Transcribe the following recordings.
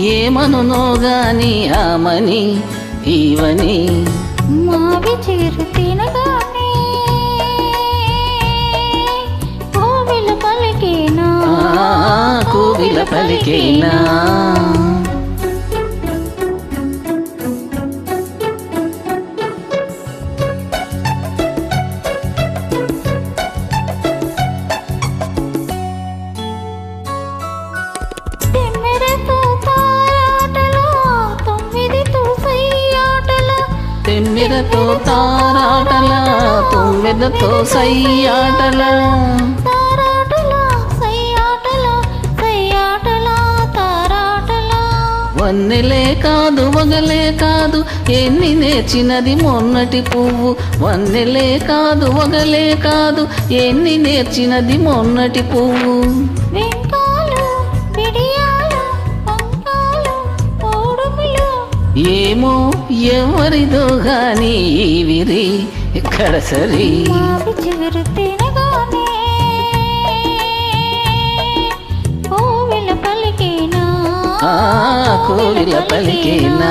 ఏమనునో గాని ఆమని ఈవని. మావి చిగురు తినగానే కోవిల పలికేనా? కోవిల పలికేనా? తారాటల తొమ్మిదతో సయ్యాటల. వన్నెలే కాదు వగలే కాదు ఎన్ని నేర్చినది మొన్నటి పువ్వు. వన్నెలే కాదు వగలే కాదు ఎన్ని నేర్చినది మొన్నటి పువ్వు. ఏమో ఎవరిదో గాని విరి ఇక్కడ సరి? చిగురు తినగానే కోవిల పలికేనా? ఆ కోవిల పలికేనా?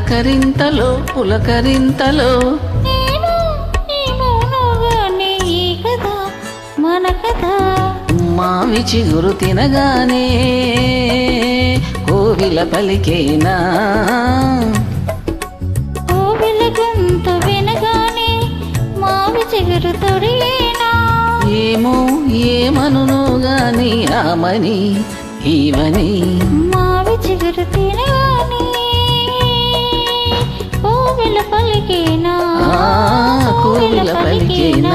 పులకరింతలో పులకరింతలో. మావి చిగురు తినగానే కోవిల పలికేనా? కోవిల గొంతు వినగానే మావి చిగురు తొడిగేనా? ఏమో ఏమనునో గాని ఆమని ఈవని. మావి చిగురు తినగానే కోవిల పలికేనా? ఆ కోవిల పలికేనా?